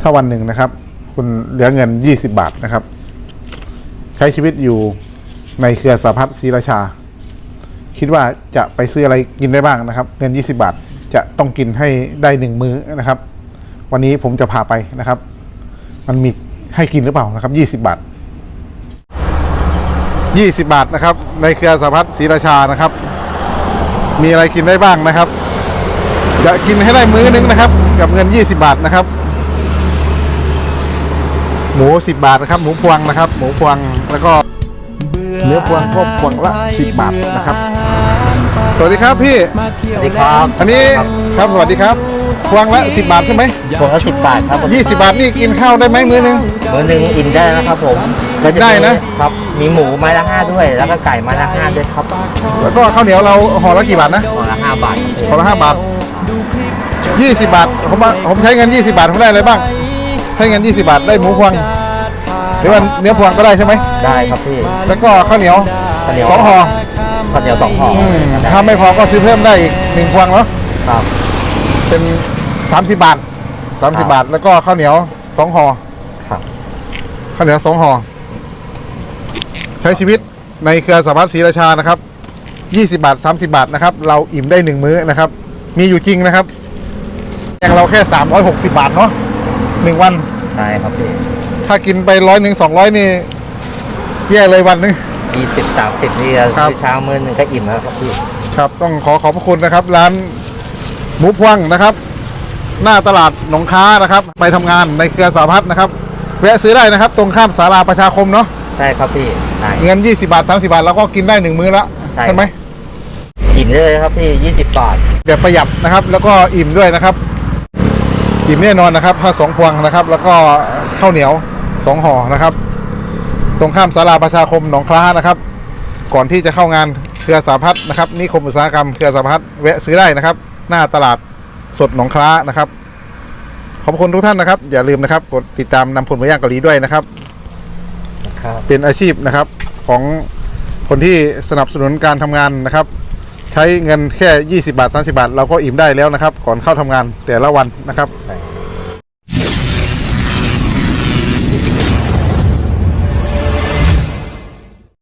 ถ้าวันหนึ่งนะครับ คุณเหลือเงิน 20 บาทนะครับ ใช้ชีวิตอยู่ในเครือสาพัฒน์ศรีราชา คิดว่าจะไปซื้ออะไรกินได้บ้างนะครับ เงิน 20 บาทจะต้องกินให้ได้หนึ่งมื้อนะครับ วันนี้ผมจะพาไปนะครับ มันมีให้กินหรือเปล่านะครับ 20 บาท 20 บาทนะครับ ในเครือสาพัฒน์ศรีราชานะครับ มีอะไรกินได้บ้างนะครับ จะกินให้ได้มื้อนึงนะครับ กับเงิน 20 บาทนะครับ หมู 10 บาทนะครับ หมูพวงนะครับ หมูพวงแล้วก็เนื้อพวงก็พวงละ10บาทนะครับ สวัสดีครับพี่สวัสดีครับอันนี้ครับสวัสดีครับ พวงละ10บาทใช่ไหมพวงละสิบบาทครับผม20 บาทนี่กินข้าวได้ไหมมื้อนึงมื้อหนึ่งอิ่มได้นะครับผมแล้วจได้นะ มีครับ มีหมูไม้ละห้าด้วย แล้วก็ไก่ไม้ละห้าด้วยครับแล้วก็ข้าวเหนียวเราห่อละกี่บาทนะห่อละห้าบาทครับห่อละ5บาท 20 บาทผมว่าผมใช้เงิน 20 บาทผมได้อะไรบ้าง ใช้เงิน 20 บาทได้หมูพวง หรือว่าเนื้อพวงก็ได้ใช่ไหม ได้ครับพี่ แล้วก็ข้าวเหนียวข้าวเหนียว สองห่อข้าวเหนียวสองห่ออืมได้ถ้าไม่พอก็ซื้อเพิ่มได้อีกหนึ่งพวงเนาะครับ เป็น 30 บาท 30 บาท แล้วก็ข้าวเหนียวสองห่อครับ ข้าวเหนียวสองห่อใช้ชีวิตในเครือสาพัฒน์ศรีราชานะครับ 20 บาท 30 บาทนะครับ เราอิ่มได้หนึ่งมื้อนะครับ มีอยู่จริงนะครับแองเราแค่ 360 บาทเนาะ หนึ่งวัน ใช่ครับพี่ถ้ากินไปร้อยหนึ่งสองร้อยนี่แย่เลยวันหนึง ยี่สิบสามสิบนี่ครับมื้อเช้ามื้อหนึ่งก็อิ่มแล้วครับพี่ครับ ต้องขอขอบพระคุณนะครับ ร้านหมูพวงนะครับ หน้าตลาดหนองค้านะครับ ไปทำงานในเครือสาพัฒน์นะครับแวะซื้อได้นะครับ ตรงข้ามศาลาประชาคมเนาะใช่ครับพี่ใช่ เงิน 20 บาท 30 บาทแล้วก็กินได้หนึ่งมื้อละใช่ ไหมอิ่มได้เลยครับพี่ยี่สิบบาท แบบประหยัดนะครับ แล้วก็อิ่มด้วยนะครับ อิ่มแน่นอนนะครับผ้าสองพวงนะครับ แล้วก็ข้าวเหนียวสองห่อนะครับ ตรงข้ามศาลาประชาคมหนองคล้านะครับ ก่อนที่จะเข้างานเครือสาพัฒน์นะครับนิคมอุตสาหกรรมเครือสาพัฒน์แวะซื้อได้นะครับ หน้าตลาดสดหนองคล้านะครับ ขอบคุณทุกท่านนะครับ อย่าลืมนะครับกดติดตามนำผลมาย่างเกาหลีด้วยนะครับครับเป็นอาชีพนะครับของคนที่สนับสนุนการทำงานนะครับ ใช้เงินแค่ 20 บาท 30 บาท เราก็อิ่มได้แล้วนะครับ ก่อนเข้าทำงานแต่ละวันนะครับ